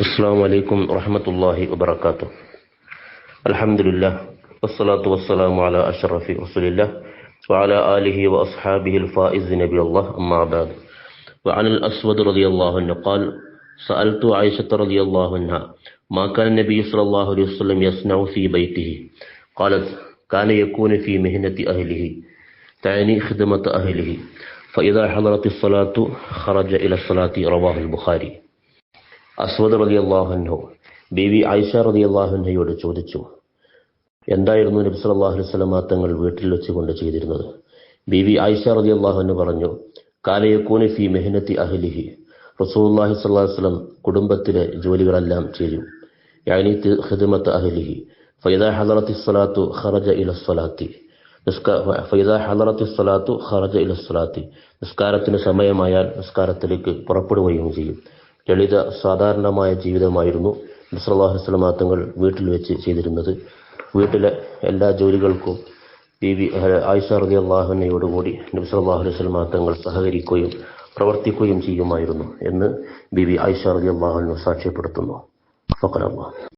السلام عليكم ورحمة الله وبركاته. الحمد لله والصلاة والسلام على أشرف رسول الله وعلى آله وأصحابه الفائز نبي الله أما بعد. وعن الأسود رضي الله عنه قال سألت عائشة رضي الله عنها ما كان النبي صلى الله عليه وسلم يصنع في بيته؟ قالت كان يكون في مهنة أهله تعني خدمة أهله. فإذا حضرت الصلاة خرج إلى الصلاة رواه البخاري. അസ്വദ് റതി അള്ളാഹുഹു ബീവി ആയിഷ റതി അള്ളാഹുഹയോട് ചോദിച്ചു എന്തായിരുന്നു നബി സല്ലല്ലാഹു അലൈഹി വസല്ലമ തങ്ങൾ വീട്ടിൽ വെച്ചുകൊണ്ട് ചെയ്തിരുന്നത്? ബീവി ആയിഷ റതി അള്ളാഹുഹു പറഞ്ഞു കാലയക്കൂനി ഫി മെഹനത്തി അഹ്ലിഹി. റസൂലുള്ളാഹി സ്വല്ലല്ലാഹു അലൈഹി വസല്ലം കുടുംബത്തിലെ ജോലികളെല്ലാം ചെയ്യും. യാനി ഹിദ്മത്ത് അഹ്ലിഹി. ഫൈദ ഹദറത്തി സ്വലാത്തു ഖറജ ഇല സ്വലാത്തി. ഫൈദ ഹദറത്തി സ്വലാത്തു ഖറജ ഇല സ്വലാത്തി. നിസ്കാരത്തിന് സമയമായാൽ നിസ്കാരത്തിലേക്ക് പുറപ്പെടുകയും ചെയ്യും. ലളിത സാധാരണമായ ജീവിതമായിരുന്നു നബ്സല്ലാഹു വസ്ലമാ തങ്ങൾ വീട്ടിൽ വെച്ച് ചെയ്തിരുന്നത്. വീട്ടിലെ എല്ലാ ജോലികൾക്കും ബി വി ആയിഷ റതി അള്ളാഹുനയോടുകൂടി നബി സല്ലാഹു അലൈഹി തങ്ങൾ സഹകരിക്കുകയും പ്രവർത്തിക്കുകയും ചെയ്യുമായിരുന്നു എന്ന് ബി വി ആയിഷ റതി അള്ളാഹുനു സാക്ഷ്യപ്പെടുത്തുന്നു. ഫക്കറമ്മ